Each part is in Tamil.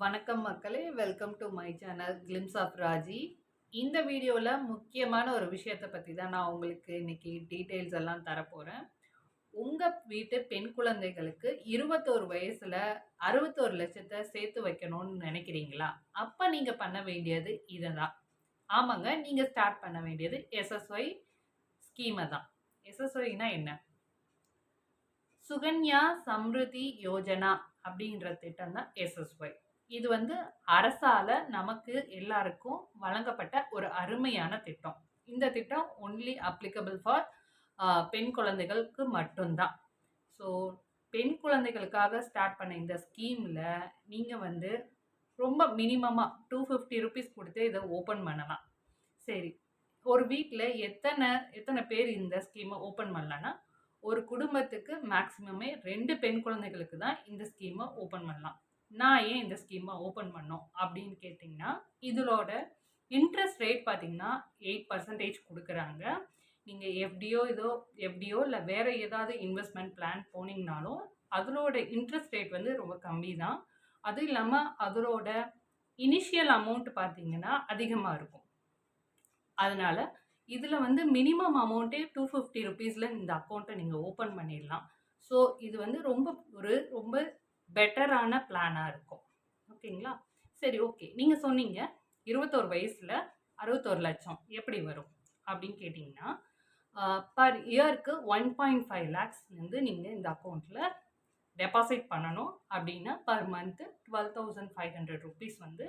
வணக்கம் மக்களே welcome to my channel glimpse of Raji இந்த வீடியோவில் முக்கியமான ஒரு விஷயத்தை பற்றி தான் நான் உங்களுக்கு இன்னைக்கு டீட்டெயில்ஸ் எல்லாம் தரப்போகிறேன் உங்கள் வீட்டு பெண் குழந்தைகளுக்கு இருபத்தோரு வயசில் அறுபத்தோரு லட்சத்தை சேர்த்து வைக்கணும்னு நினைக்கிறீங்களா? அப்போ நீங்கள் பண்ண வேண்டியது இதை தான் ஆமாங்க நீங்கள் ஸ்டார்ட் பண்ண வேண்டியது எஸ்எஸ்ஒய் ஸ்கீமை தான். எஸ்எஸ்ஒய்னா என்ன? சுகன்யா சம்ருதி யோஜனா அப்படின்ற திட்டம் தான் எஸ்எஸ்ஒய் இது வந்து அரசால நமக்கு எல்லாருக்கும் வழங்கப்பட்ட ஒரு அருமையான திட்டம். இந்த திட்டம் ஒன்லி அப்ளிகபிள் ஃபார் பெண் குழந்தைகளுக்கு மட்டும்தான். ஸோ பெண் குழந்தைகளுக்காக ஸ்டார்ட் பண்ண இந்த ஸ்கீமில் நீங்கள் வந்து ரொம்ப மினிமமாக டூ ஃபிஃப்டி ருபீஸ் கொடுத்து இதை ஓப்பன் பண்ணலாம். சரி ஒரு வீட்டில் எத்தனை எத்தனை பேர் இந்த ஸ்கீமை ஓப்பன் பண்ணலான்னா ஒரு குடும்பத்துக்கு மேக்ஸிமமே ரெண்டு பெண் குழந்தைகளுக்கு தான் இந்த ஸ்கீமை ஓப்பன் பண்ணலாம். நான் ஏன் இந்த ஸ்கீமை ஓப்பன் பண்ணோம் அப்படின்னு கேட்டிங்கன்னா இதோட இன்ட்ரெஸ்ட் ரேட் பார்த்தீங்கன்னா எயிட் பர்சன்டேஜ் கொடுக்குறாங்க. நீங்கள் எஃப்டியோ இதோ எப்படியோ இல்லை வேறு ஏதாவது இன்வெஸ்ட்மெண்ட் பிளான் போனீங்கனாலும் அதனோட இன்ட்ரெஸ்ட் ரேட் வந்து ரொம்ப கம்மி தான் அதுவும் இல்லாமல் அதனோட இனிஷியல் அமௌண்ட் பார்த்தீங்கன்னா அதிகமாக இருக்கும். அதனால் இதில் வந்து மினிமம் அமௌண்ட்டே டூ ஃபிஃப்டி ருபீஸில் இந்த அக்கௌண்ட்டை நீங்கள் ஓப்பன் பண்ணிடலாம். ஸோ இது வந்து ரொம்ப ஒரு ரொம்ப பெட்டரான பிளானாக இருக்கும். ஓகேங்களா? சரி ஓகே. நீங்கள் சொன்னீங்க இருபத்தோரு வயசில் அறுபத்தோரு லட்சம் எப்படி வரும்? அப்படின்னு கேட்டிங்கன்னா பர் இயருக்கு ஒன் பாயிண்ட் ஃபைவ் லேக்ஸ்லேருந்து நீங்கள் இந்த அக்கௌண்ட்டில் டெபாசிட் பண்ணணும். அப்படின்னா per month twelve thousand five hundred rupees வந்து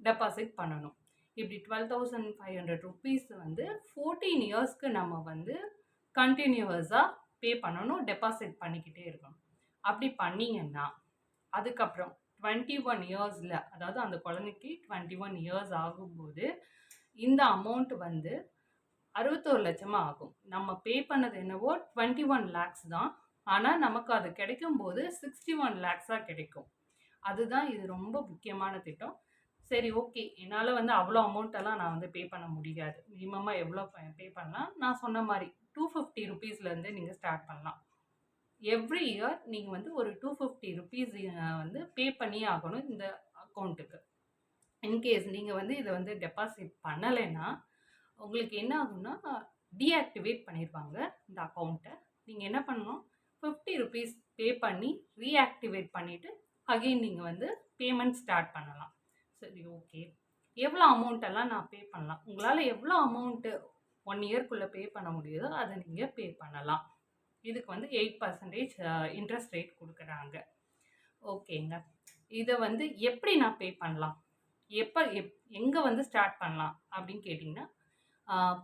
டெபாசிட் பண்ணணும். இப்படி twelve thousand five hundred rupees வந்து ஃபோர்டீன் இயர்ஸ்க்கு நம்ம வந்து கண்டினியூவஸாக பே பண்ணணும் டெபாசிட் பண்ணிக்கிட்டே இருக்கணும். அப்படி பண்ணிங்கன்னா அதுக்கப்புறம் டுவெண்ட்டி ஒன் இயர்ஸில் அதாவது அந்த குழந்தைக்கு டுவெண்ட்டி ஒன் இயர்ஸ் ஆகும்போது இந்த அமௌண்ட் வந்து அறுபத்தோரு லட்சமாக ஆகும். நம்ம பே பண்ணது என்னவோ டுவெண்ட்டி ஒன் லேக்ஸ் தான். ஆனால் நமக்கு அது கிடைக்கும் போது சிக்ஸ்டி ஒன் லேக்ஸாக கிடைக்கும். அதுதான் இது ரொம்ப முக்கியமான திட்டம். சரி ஓகே என்னால் வந்து அவ்வளோ அமௌண்ட்டெல்லாம் நான் வந்து பே பண்ண முடியாது. மினிமமாக எவ்வளோ பே பண்ணலாம்? நான் சொன்ன மாதிரி டூ ஃபிஃப்டி ருபீஸ்லேருந்து நீங்கள் ஸ்டார்ட் பண்ணலாம். எவ்ரி இயர் நீங்கள் வந்து ஒரு டூ ஃபிஃப்டி ருபீஸ் வந்து பே பண்ணியே ஆகணும் இந்த அக்கௌண்ட்டுக்கு இன்கேஸ் நீங்கள் வந்து இதை வந்து டெபாசிட் பண்ணலைன்னா உங்களுக்கு என்ன ஆகும்னா டீஆக்டிவேட் பண்ணிடுவாங்க இந்த அக்கௌண்ட்டை நீங்கள் என்ன பண்ணணும் ஃபிஃப்டி ருபீஸ் பே பண்ணி ரீஆக்டிவேட் பண்ணிவிட்டு அகெயின் நீங்கள் வந்து பேமெண்ட் ஸ்டார்ட் பண்ணலாம். சரி ஓகே எவ்வளோ அமௌண்ட்டெல்லாம் நான் பே பண்ணலாம்? உங்களால் எவ்வளோ அமௌண்ட்டு ஒன் இயர்க்குள்ளே பே பண்ண முடியுதோ அதை நீங்கள் பே பண்ணலாம். இதுக்கு வந்து எயிட் பர்சன்டேஜ் இன்ட்ரெஸ்ட் ரேட் கொடுக்குறாங்க. ஓகேங்க. இதை வந்து எப்படி நான் பே பண்ணலாம்? எப்போ எப் எங்கே வந்து ஸ்டார்ட் பண்ணலாம்? அப்படின்னு கேட்டிங்கன்னா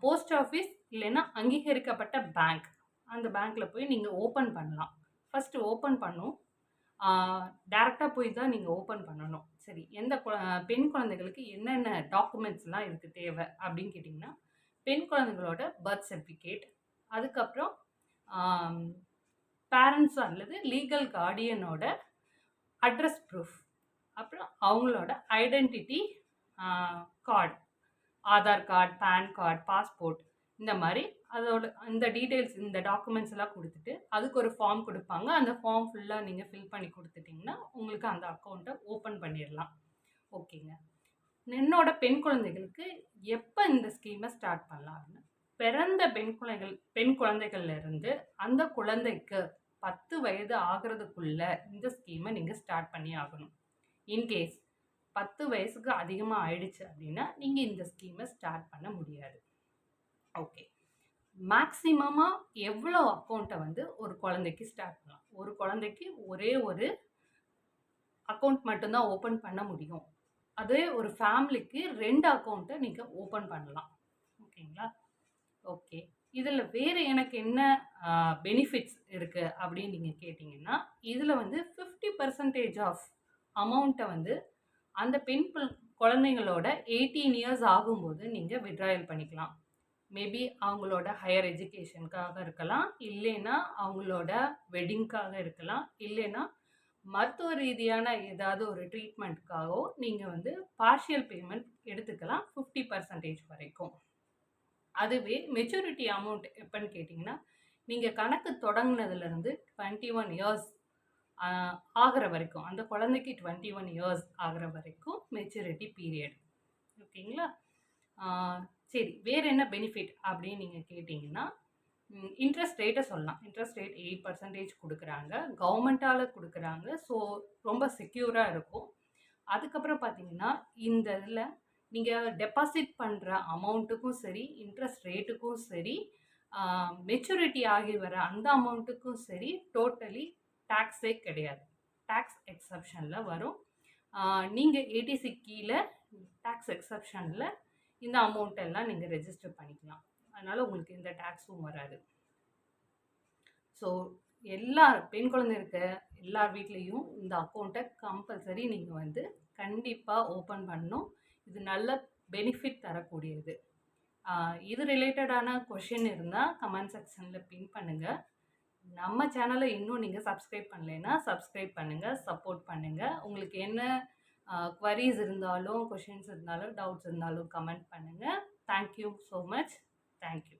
போஸ்ட் ஆஃபீஸ் இல்லைன்னா அங்கீகரிக்கப்பட்ட பேங்க் அந்த பேங்க்கில் போய் நீங்கள் ஓப்பன் பண்ணலாம். ஃபஸ்ட்டு ஓப்பன் பண்ணும். டேரெக்டாக போய் தான் நீங்கள் ஓப்பன் பண்ணணும். சரி எந்த பெண் குழந்தைகளுக்கு என்னென்ன டாக்குமெண்ட்ஸ்லாம் இதுக்கு தேவை அப்படின்னு கேட்டிங்கன்னா பெண் குழந்தைங்களோட பர்த் சர்டிஃபிகேட் அதுக்கப்புறம் பேரண்ட்ஸ் அல்லது லீகல் கார்டியனோட அட்ரஸ் ப்ரூஃப் அப்புறம் அவங்களோட identity card Aadhaar card PAN card passport இந்த மாதிரி அதோட இந்த டீட்டெயில்ஸ் இந்த டாக்குமெண்ட்ஸ் எல்லாம் கொடுத்துட்டு அதுக்கு ஒரு ஃபார்ம் கொடுப்பாங்க. அந்த ஃபார்ம் ஃபுல்லாக நீங்கள் ஃபில் பண்ணி கொடுத்துட்டிங்கன்னா உங்களுக்கு அந்த அக்கௌண்ட்டை ஓப்பன் பண்ணிடலாம். ஓகேங்க என்னோட பெண் குழந்தைகளுக்கு எப்போ இந்த ஸ்கீமை ஸ்டார்ட் பண்ணலாம்? அப்படின்னு பிறந்த பெண் குழந்தைகள் பெண் குழந்தைகள்ல இருந்து அந்த குழந்தைக்கு பத்து வயது ஆகிறதுக்குள்ள இந்த ஸ்கீமை நீங்கள் ஸ்டார்ட் பண்ணி ஆகணும். இன்கேஸ் பத்து வயசுக்கு அதிகமாக ஆயிடுச்சு அப்படின்னா நீங்கள் இந்த ஸ்கீமை ஸ்டார்ட் பண்ண முடியாது. ஓகே மேக்ஸிமமாக எவ்வளோ அக்கௌண்ட்டை வந்து ஒரு குழந்தைக்கு ஸ்டார்ட் பண்ணலாம்? ஒரு குழந்தைக்கு ஒரே ஒரு அக்கௌண்ட் மட்டும்தான் ஓப்பன் பண்ண முடியும். அதே ஒரு ஃபேமிலிக்கு ரெண்டு அக்கௌண்ட்டை நீங்கள் ஓப்பன் பண்ணலாம். ஓகேங்களா ஓகே. இதில் வேறு எனக்கு என்ன பெனிஃபிட்ஸ் இருக்குது அப்படின்னு நீங்கள் கேட்டிங்கன்னா இதில் வந்து ஃபிஃப்டி பர்சன்டேஜ் ஆஃப் அமௌண்ட்டை வந்து அந்த பெண் குழந்தைங்களோட எயிட்டீன் இயர்ஸ் ஆகும்போது நீங்கள் விட்ராயல் பண்ணிக்கலாம். மேபி அவங்களோட ஹையர் எஜுகேஷனுக்காக இருக்கலாம் இல்லைன்னா அவங்களோட வெட்டிங்க்காக இருக்கலாம் இல்லைன்னா மருத்துவ ரீதியான ஏதாவது ஒரு ட்ரீட்மெண்ட்காகவோ நீங்கள் வந்து பார்ஷியல் பேமெண்ட் எடுத்துக்கலாம் ஃபிஃப்டி பர்சன்டேஜ் வரைக்கும். அதுவே மெச்சூரிட்டி அமௌண்ட் எப்போன்னு கேட்டிங்கன்னா நீங்கள் கணக்கு தொடங்கினதுலேருந்து டுவெண்ட்டி ஒன் இயர்ஸ் ஆகிற வரைக்கும் அந்த குழந்தைக்கு டுவெண்ட்டி ஒன் இயர்ஸ் ஆகிற வரைக்கும் மெச்சூரிட்டி பீரியட் ஓகேங்களா? சரி வேறு என்ன பெனிஃபிட் அப்படின்னு நீங்கள் கேட்டிங்கன்னா இன்ட்ரெஸ்ட் ரேட்டை சொல்லலாம். இன்ட்ரெஸ்ட் ரேட் எயிட் பர்சன்டேஜ் கொடுக்குறாங்க. கவர்மெண்ட்டால் கொடுக்குறாங்க. ஸோ ரொம்ப செக்யூராக இருக்கும். அதுக்கப்புறம் பார்த்தீங்கன்னா இந்த இதில் நீங்கள் டெபாசிட் பண்ணுற அமௌண்ட்டுக்கும் சரி இன்ட்ரெஸ்ட் ரேட்டுக்கும் சரி மெச்சூரிட்டி ஆகி வர அந்த அமௌண்ட்டுக்கும் சரி டோட்டலி டேக்ஸே கிடையாது. டேக்ஸ் எக்ஸப்ஷனில் வரும். நீங்கள் ஏடிசி கீழே டேக்ஸ் எக்ஸப்ஷனில் இந்த அமௌண்ட் எல்லாம் நீங்கள் ரெஜிஸ்டர் பண்ணிக்கலாம். அதனால் உங்களுக்கு எந்த டேக்ஸும் வராது. ஸோ எல்லா பெண் குழந்தை இருக்க எல்லார் வீட்லேயும் இந்த அக்கௌண்ட்டை கம்பல்சரி நீங்கள் வந்து கண்டிப்பாக ஓப்பன் பண்ணணும். இது நல்ல பெனிஃபிட் தரக்கூடியது. இது ரிலேட்டடான கொஷின் இருந்தால் கமெண்ட் செக்ஷனில் பின் பண்ணுங்கள் நம்ம சேனலை இன்னும் நீங்கள் சப்ஸ்கிரைப் பண்ணலைன்னா சப்ஸ்கிரைப் பண்ணுங்கள் சப்போர்ட் பண்ணுங்கள் உங்களுக்கு என்ன குவரிஸ் இருந்தாலும் கொஷின்ஸ் இருந்தாலும் டவுட்ஸ் இருந்தாலும் கமெண்ட் பண்ணுங்கள் தேங்க்யூ ஸோ மச் தேங்க்யூ